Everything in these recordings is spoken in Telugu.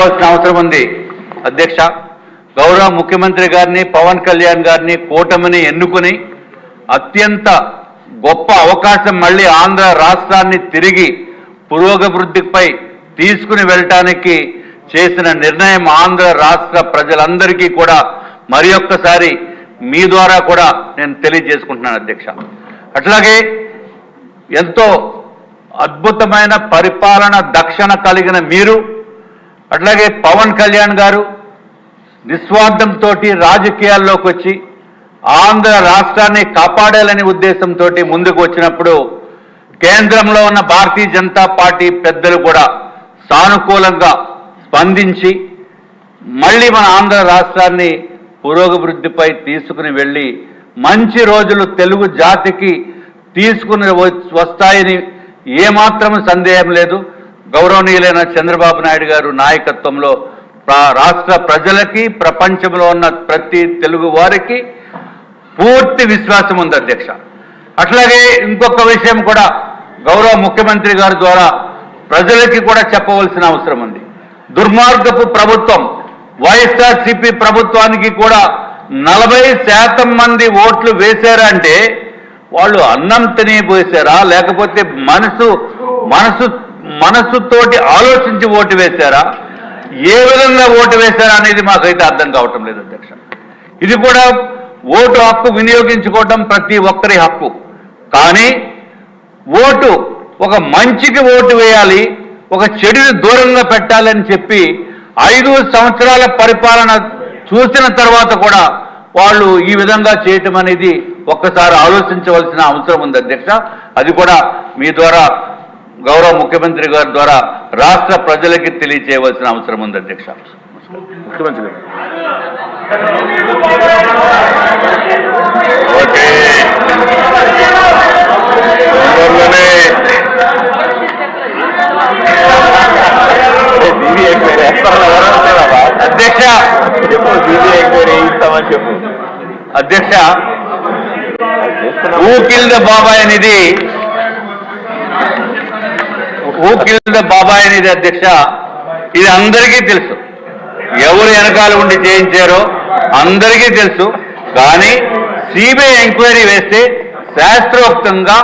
చేసుకోవాల్సిన అవసరం ఉంది. అధ్యక్ష గౌరవ ముఖ్యమంత్రి గారిని పవన్ కళ్యాణ్ గారిని కూటమిని ఎన్నుకుని అత్యంత గొప్ప అవకాశం మళ్ళీ ఆంధ్ర రాష్ట్రాన్ని తిరిగి పురోగభివృద్ధిపై తీసుకుని వెళ్ళటానికి చేసిన నిర్ణయం ఆంధ్ర రాష్ట్ర ప్రజలందరికీ కూడా మరి ఒక్కసారి మీ ద్వారా కూడా నేను తెలియజేసుకుంటున్నాను అధ్యక్ష. అట్లాగే ఎంతో అద్భుతమైన పరిపాలన దక్షణ కలిగిన మీరు అట్లాగే పవన్ కళ్యాణ్ గారు నిస్వార్థంతో రాజకీయాల్లోకి వచ్చి ఆంధ్ర రాష్ట్రాన్ని కాపాడాలనే ఉద్దేశంతో ముందుకు వచ్చినప్పుడు కేంద్రంలో ఉన్న భారతీయ జనతా పార్టీ పెద్దలు కూడా సానుకూలంగా స్పందించి మళ్ళీ మన ఆంధ్ర రాష్ట్రాన్ని పురోగభివృద్ధిపై తీసుకుని వెళ్ళి మంచి రోజులు తెలుగు జాతికి తీసుకుని వస్తాయని ఏమాత్రం సందేహం లేదు. గౌరవనీయులైన చంద్రబాబు నాయుడు గారు నాయకత్వంలో రాష్ట్ర ప్రజలకి ప్రపంచంలో ఉన్న ప్రతి తెలుగు వారికి పూర్తి విశ్వాసం ఉంది అధ్యక్ష. అట్లాగే ఇంకొక విషయం కూడా గౌరవ ముఖ్యమంత్రి గారి ద్వారా ప్రజలకి కూడా చెప్పవలసిన అవసరం ఉంది. దుర్మార్గపు ప్రభుత్వం వైఎస్ఆర్సీపీ ప్రభుత్వానికి కూడా నలభై శాతం మంది ఓట్లు వేశారంటే వాళ్ళు అన్నం తినిపోసారా లేకపోతే మనసు మనసు మనసుతోటి ఆలోచించి ఓటు వేశారా? ఏ విధంగా ఓటు వేశారా అనేది మాకైతే అర్థం కావటం లేదు అధ్యక్ష. ఇది కూడా ఓటు హక్కు వినియోగించుకోవటం ప్రతి ఒక్కరి హక్కు. కానీ ఓటు ఒక మంచికి ఓటు వేయాలి ఒక చెడుని దూరంగా పెట్టాలని చెప్పి ఐదు సంవత్సరాల పరిపాలన చూసిన తర్వాత కూడా వాళ్ళు ఈ విధంగా చేయటం అనేది ఒక్కసారి ఆలోచించవలసిన అవసరం ఉంది అధ్యక్ష. అది కూడా మీ ద్వారా గౌరవ ముఖ్యమంత్రి గారి ద్వారా రాష్ట్ర ప్రజలకి తెలియచేయవలసిన అవసరం ఉంది అధ్యక్ష. ముఖ్యమంత్రి గారు. ఓకే. తొందరలోనే. సిబిఐ ఎంక్వైరీ వేస్తామని ఎవరు అంటారా అధ్యక్ష చెప్పు సిబిఐ ఎంక్వైరీ వేయిస్తామని చెప్పు అధ్యక్ష ఊ కిల్ ద బాబాయ్ అనేది ఊ బాబాయ్ అనేది అధ్యక్ష ఇది అందరికీ తెలుసు. ఎవరు వెనకాల ఉండి చేయించారో అందరికీ తెలుసు. కానీ సిబిఐ ఎంక్వైరీ వేస్తే శాస్త్రోక్తంగా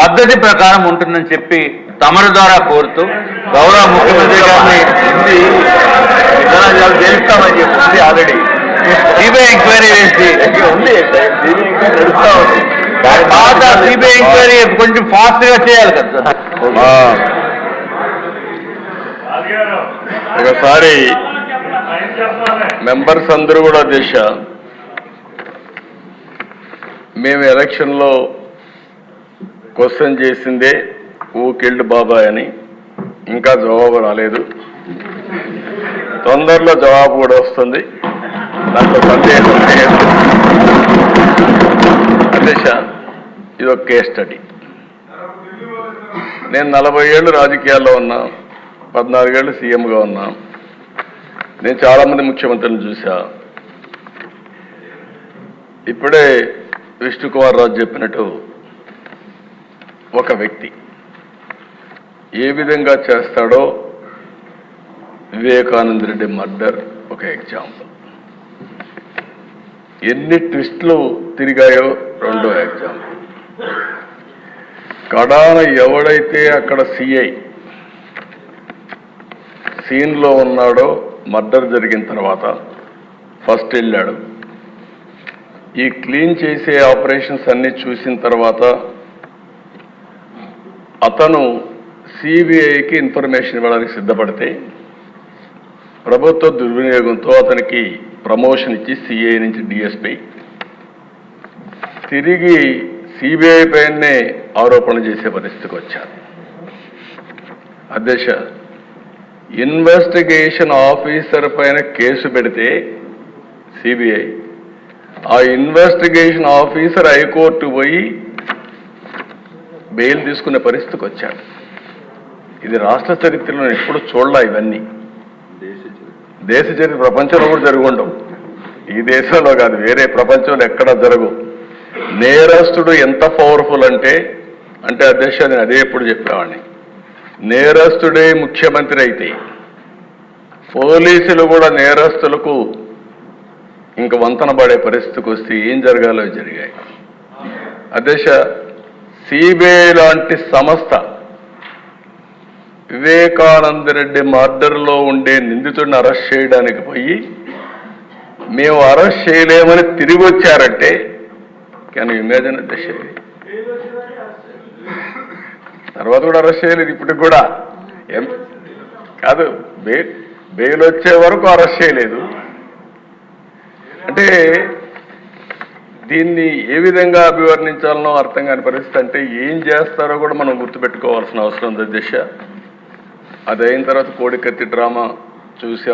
పద్ధతి ప్రకారం ఉంటుందని చెప్పి తమరి ద్వారా కోరుతూ గౌరవ ముఖ్యమంత్రి గారిని ఉంది విధానాలు చేయిస్తామని చెప్పి ఉంది ఆల్రెడీ. సిబిఐ ఎంక్వైరీ వేసి ఉంది సిబిఐ ఎంక్వైరీ కొంచెం ఫాస్ట్గా చేయాలి కదా. ఒకసారి మెంబర్స్ అందరూ కూడా దిశ మేము ఎలక్షన్లో క్వశ్చన్ చేసిందే ఊకెళ్ళు బాబాయ్ అని. ఇంకా జవాబు రాలేదు. తొందరలో జవాబు కూడా వస్తుంది. దాంట్లో సందేహం లేదు. అధ్యక్ష ఇది ఒక కేస్ స్టడీ. నేను నలభై ఏళ్ళు రాజకీయాల్లో ఉన్నా. పద్నాలుగేళ్ళు సీఎంగా ఉన్నా నేను చాలామంది ముఖ్యమంత్రులను చూసా. ఇప్పుడే విష్ణుకుమార్ రాజు చెప్పినట్టు ఒక వ్యక్తి ఏ విధంగా చేస్తాడో వివేకానంద రెడ్డి మర్డర్ ఒక ఎగ్జాంపుల్. ఎన్ని ట్విస్ట్లు తిరిగాయో రెండో ఎగ్జాంపుల్. కడాన ఎవడైతే అక్కడ సిఐ సీన్లో ఉన్నాడో మర్డర్ జరిగిన తర్వాత ఫస్ట్ వెళ్ళాడు. ఈ క్లీన్ చేసే ఆపరేషన్స్ అన్ని చూసిన తర్వాత అతను సిబిఐకి ఇన్ఫర్మేషన్ ఇవ్వడానికి సిద్ధపడితే ప్రభుత్వ దుర్వినియోగంతో అతనికి ప్రమోషన్ ఇచ్చి సిఐ నుంచి డిఎస్పీ. తిరిగి సిబిఐ పైనే ఆరోపణలు చేసే పరిస్థితికి వచ్చారు. అధ్యక్ష ఇన్వెస్టిగేషన్ ఆఫీసర్ పైన కేసు పెడితే సిబిఐ. ఆ ఇన్వెస్టిగేషన్ ఆఫీసర్ హైకోర్టు పోయి బెయిల్ తీసుకునే పరిస్థితికి వచ్చాడు. ఇది రాష్ట్ర చరిత్రలో ఎప్పుడు చూడలా ఇవన్నీ. దేశ చరిత్ర ప్రపంచంలో కూడా జరుగుండవు ఈ దేశంలో కాదు వేరే ప్రపంచంలో ఎక్కడా జరగవు నేరస్తుడు ఎంత పవర్ఫుల్ అంటే అంటే అధ్యక్ష నేను అదే ఎప్పుడు చెప్పేవాడిని. నేరస్తుడే ముఖ్యమంత్రి అయితే పోలీసులు కూడా నేరస్తులకు ఇంక వంతన పడే పరిస్థితికి వస్తే ఏం జరగాలో జరిగాయి. అధ్యక్ష సిబిఐ లాంటి సంస్థ వివేకానంద రెడ్డి మర్డర్లో ఉండే నిందితుడిని అరెస్ట్ చేయడానికి పోయి మేము అరెస్ట్ చేయలేమని తిరిగి వచ్చారంటే కానీ ఇమేజిన్ అధ్యక్ష? తర్వాత కూడా అరెస్ట్ చేయలేదు ఇప్పటికి కూడా. కాదు బే బెయిల్ వచ్చే వరకు అరెస్ట్ చేయలేదు. అంటే దీన్ని ఏ విధంగా అభివర్ణించాలనో అర్థం కాని పరిస్థితి అంటే ఏం చేస్తారో కూడా మనం గుర్తుపెట్టుకోవాల్సిన అవసరం ఉంది దిశ. అది అయిన తర్వాత కోడికత్తి డ్రామా చూసి.